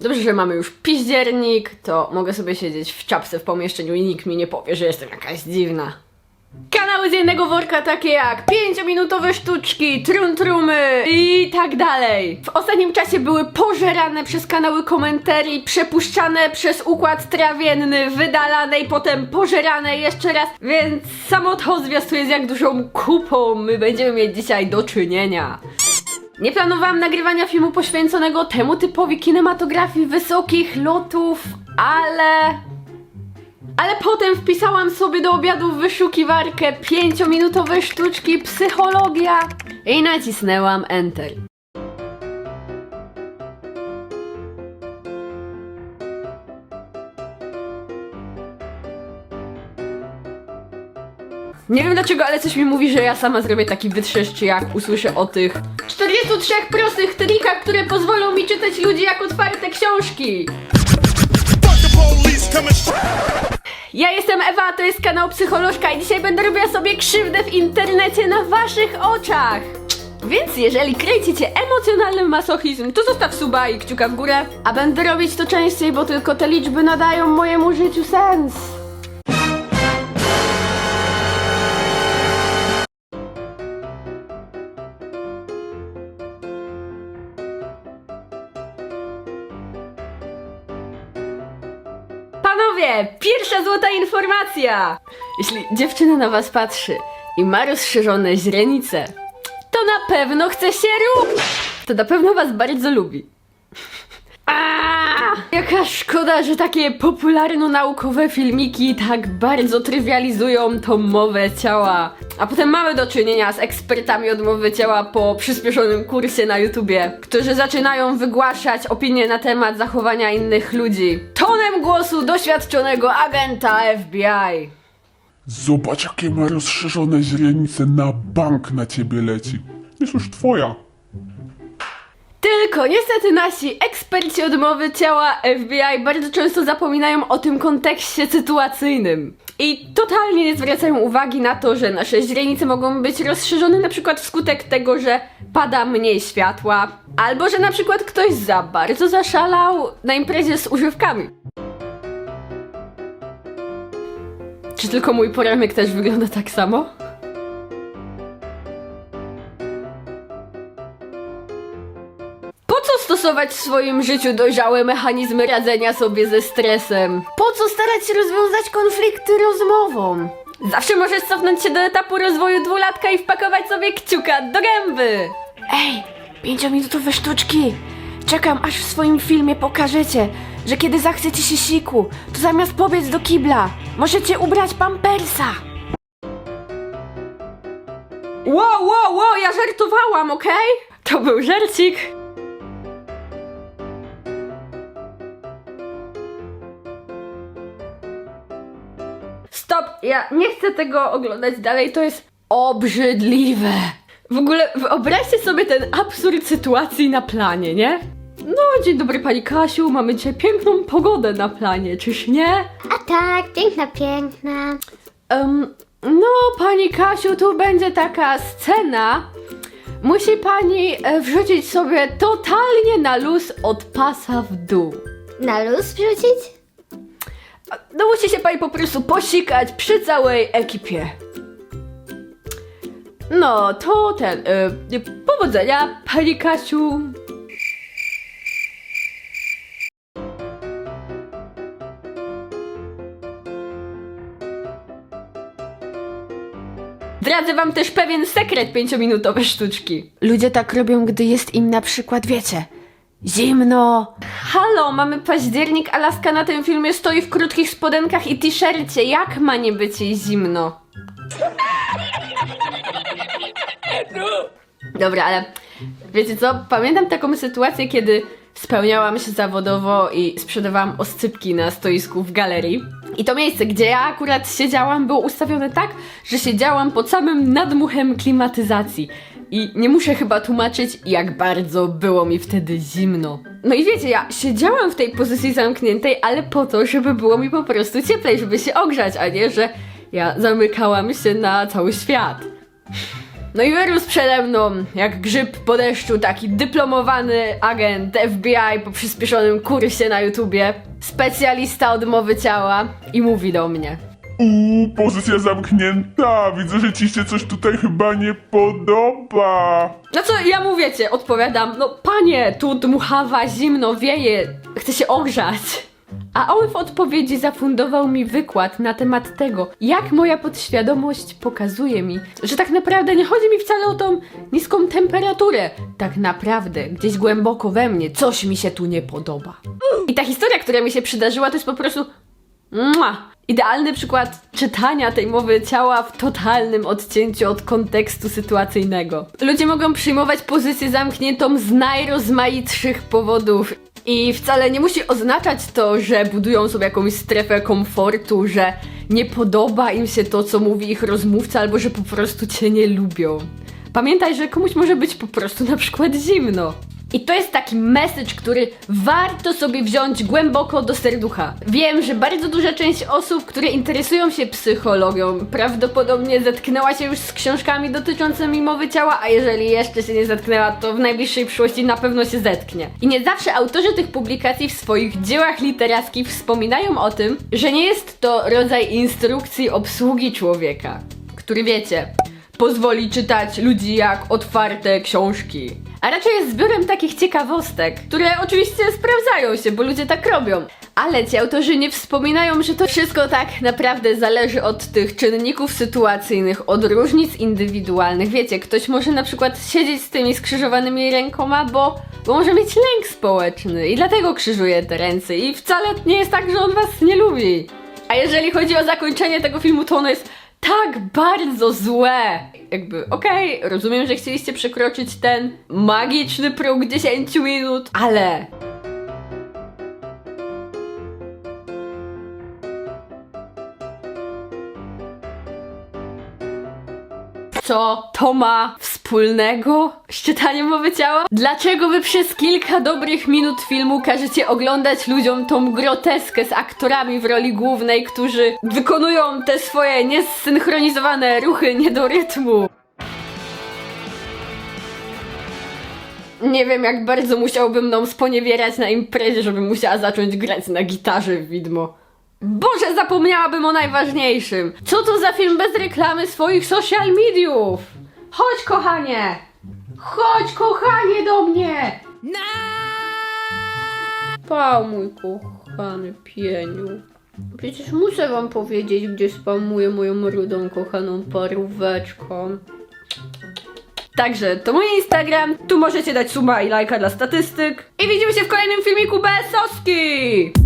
Dobrze, że mamy już piździernik, to mogę sobie siedzieć w czapce w pomieszczeniu i nikt mi nie powie, że jestem jakaś dziwna. Kanały z jednego worka takie jak 5-minutowe sztuczki, truntrumy i tak dalej. W ostatnim czasie były pożerane przez kanały komentarii, przepuszczane przez układ trawienny, wydalane i potem pożerane jeszcze raz, więc samo to zwiastuje z jak dużą kupą my będziemy mieć dzisiaj do czynienia. Nie planowałam nagrywania filmu poświęconego temu typowi kinematografii wysokich lotów, ale... Ale potem wpisałam sobie do obiadu w wyszukiwarkę 5-minutowe sztuczki psychologia i nacisnęłam Enter. Nie wiem dlaczego, ale coś mi mówi, że ja sama zrobię taki wytrzeszcz, jak usłyszę o tych 43 prostych trikach, które pozwolą mi czytać ludzi jak otwarte książki. Ja jestem Ewa, to jest kanał Psycholożka i dzisiaj będę robiła sobie krzywdę w internecie na waszych oczach. Więc jeżeli kręcicie emocjonalny masochizm, to zostaw suba i kciuka w górę. A będę robić to częściej, bo tylko te liczby nadają mojemu życiu sens. Pierwsza złota informacja! Jeśli dziewczyna na was patrzy i ma rozszerzone źrenice, to na pewno chce się rób! To na pewno was bardzo lubi. Jaka szkoda, że takie popularno-naukowe filmiki tak bardzo trywializują tą mowę ciała. A potem mamy do czynienia z ekspertami od mowy ciała po przyspieszonym kursie na YouTubie, którzy zaczynają wygłaszać opinie na temat zachowania innych ludzi. Tonem głosu doświadczonego agenta FBI. Zobacz, jakie ma rozszerzone źrenice, na bank na ciebie leci. Jest już twoja. Tylko niestety nasi eksperci od mowy ciała FBI bardzo często zapominają o tym kontekście sytuacyjnym. I totalnie nie zwracają uwagi na to, że nasze źrenice mogą być rozszerzone na przykład wskutek tego, że pada mniej światła, albo że na przykład ktoś za bardzo zaszalał na imprezie z używkami. Czy tylko mój poramek też wygląda tak samo? Stosować w swoim życiu dojrzałe mechanizmy radzenia sobie ze stresem? Po co starać się rozwiązać konflikty rozmową? Zawsze możesz cofnąć się do etapu rozwoju dwulatka i wpakować sobie kciuka do gęby! Ej, pięciominutowe sztuczki! Czekam, aż w swoim filmie pokażecie, że kiedy zachcecie się siku, to zamiast pobiec do kibla, możecie ubrać pampersa! Wow, wow, wow, ja żartowałam, okej? To był żarcik. Ja nie chcę tego oglądać dalej, to jest obrzydliwe. W ogóle wyobraźcie sobie ten absurd sytuacji na planie, nie? No, dzień dobry pani Kasiu, mamy dzisiaj piękną pogodę na planie, czyż nie? A tak, piękna, piękna. Em, no, pani Kasiu, tu będzie taka scena. Musi pani e, wrzucić sobie totalnie na luz od pasa w dół. Na luz wrzucić? No musi się pani po prostu posikać przy całej ekipie. No, to ten. Y, powodzenia, pani Kasiu. Zdradzę wam też pewien sekret pięciominutowe sztuczki. Ludzie tak robią, gdy jest im na przykład, wiecie, Zimno! Halo, mamy październik, a laska na tym filmie stoi w krótkich spodenkach i t-shircie. Jak ma nie być jej zimno? Dobra, ale wiecie co? Pamiętam taką sytuację, kiedy spełniałam się zawodowo i sprzedawałam oscypki na stoisku w galerii. I to miejsce, gdzie ja akurat siedziałam, było ustawione tak, że siedziałam pod samym nadmuchem klimatyzacji. I nie muszę chyba tłumaczyć, jak bardzo było mi wtedy zimno. No i wiecie, ja siedziałam w tej pozycji zamkniętej, ale po to, żeby było mi po prostu cieplej, żeby się ogrzać, a nie, że ja zamykałam się na cały świat. No i wyrósł przede mną, jak grzyb po deszczu, taki dyplomowany agent FBI po przyspieszonym kursie na YouTubie, specjalista od mowy ciała i mówi do mnie. Uuu, pozycja zamknięta. Widzę, że ci się coś tutaj chyba nie podoba. No co, ja mu wiecie, odpowiadam, no panie, tu dmuchawa, zimno, wieje, chcę się ogrzać. A on w odpowiedzi zafundował mi wykład na temat tego, jak moja podświadomość pokazuje mi, że tak naprawdę nie chodzi mi wcale o tą niską temperaturę. Tak naprawdę, gdzieś głęboko we mnie coś mi się tu nie podoba. I ta historia, która mi się przydarzyła, to jest po prostu Mua! Idealny przykład czytania tej mowy ciała w totalnym odcięciu od kontekstu sytuacyjnego. Ludzie mogą przyjmować pozycję zamkniętą z najrozmaitszych powodów. I wcale nie musi oznaczać to, że budują sobie jakąś strefę komfortu, że nie podoba im się to, co mówi ich rozmówca, albo że po prostu cię nie lubią. Pamiętaj, że komuś może być po prostu na przykład zimno. I to jest taki message, który warto sobie wziąć głęboko do serducha. Wiem, że bardzo duża część osób, które interesują się psychologią, prawdopodobnie zetknęła się już z książkami dotyczącymi mowy ciała, a jeżeli jeszcze się nie zetknęła, to w najbliższej przyszłości na pewno się zetknie. I nie zawsze autorzy tych publikacji w swoich dziełach literackich wspominają o tym, że nie jest to rodzaj instrukcji obsługi człowieka, który wiecie, pozwoli czytać ludzi jak otwarte książki. A raczej jest zbiorem takich ciekawostek, które oczywiście sprawdzają się, bo ludzie tak robią. Ale ci autorzy nie wspominają, że to wszystko tak naprawdę zależy od tych czynników sytuacyjnych, od różnic indywidualnych. Wiecie, ktoś może na przykład siedzieć z tymi skrzyżowanymi rękoma, bo, bo może mieć lęk społeczny i dlatego krzyżuje te ręce. I wcale nie jest tak, że on was nie lubi. A jeżeli chodzi o zakończenie tego filmu, to ono jest tak bardzo złe. Jakby, okej, rozumiem, że chcieliście przekroczyć ten magiczny próg 10 minut, ale. Co to ma wspólnego z czytaniem mowy ciała? Dlaczego wy przez kilka dobrych minut filmu każecie oglądać ludziom tą groteskę z aktorami w roli głównej, którzy wykonują te swoje niesynchronizowane ruchy nie do rytmu? Nie wiem, jak bardzo musiałbym mną sponiewierać na imprezie, żebym musiała zacząć grać na gitarze w widmo. Boże, zapomniałabym o najważniejszym. Co to za film bez reklamy swoich social mediów? Chodź, kochanie! Chodź, kochanie, do mnie! Spał, mój kochany pieniu. Przecież muszę wam powiedzieć, gdzie spamuję moją rudą, kochaną paróweczką. Także to mój Instagram, tu możecie dać suba i lajka dla statystyk. I widzimy się w kolejnym filmiku bez soski!